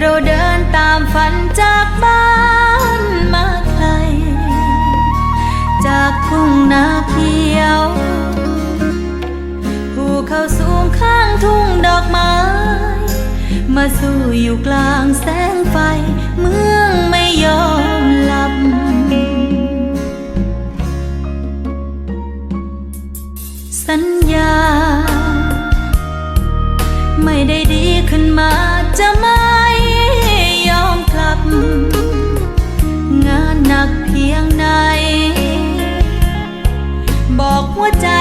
เราเดินตามฝันจากบ้านมาไกล จากทุ่งนาเขียวภูเขาสูงข้างทุ่งดอกไม้ มาสู่อยู่กลางแสงไฟ เมืองไม่ยอม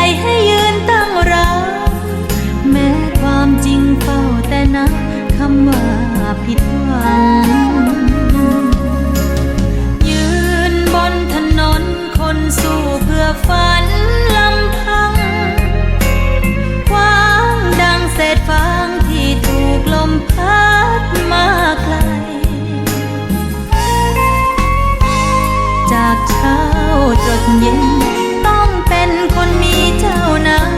ใจให้ยืนตั้งรับแม้ความจริงเฝ้าแต่นับคำว่าผิดหวังยืนบนถนนคนสู้เพื่อฝันลำพังกว้างดังเศษฟางที่ถูกลมพัดมาไกล จากเช้าจดเย็น ต้องเป็นคนมีเจ้านาย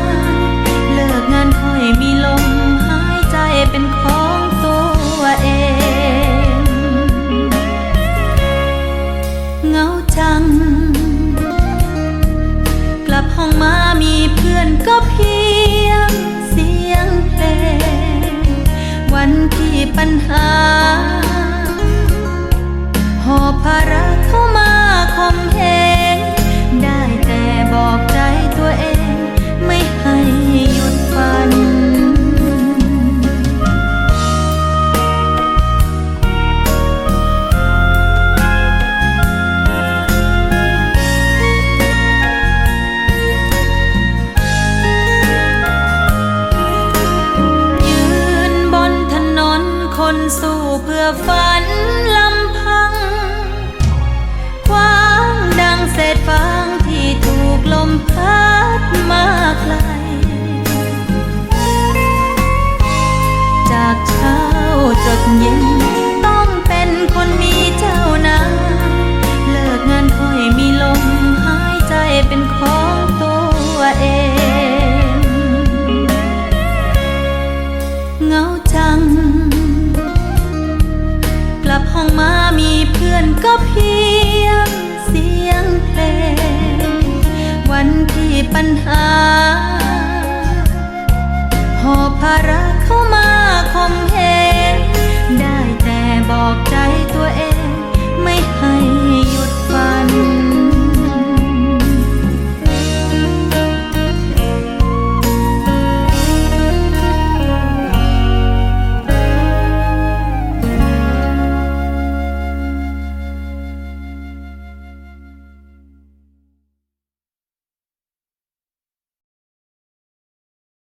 เลิกงานค่อยมีลมหายใจเป็นของตัวเอง เงาจัง กลับห้องมามีเพื่อนก็เพียงเสียงเพลง วันที่ปัญหาหอบภาระเข้ามาคมเหง คนสู้เพื่อฝันลำพัง คว้างดังเศษฟางที่ถูกลมพัดมาไกล จากเช้าจดเย็น องมามีเพื่อนก็เพียงเสียงเพลง วันที่ปัญหา หอบภาระเข้ามาคม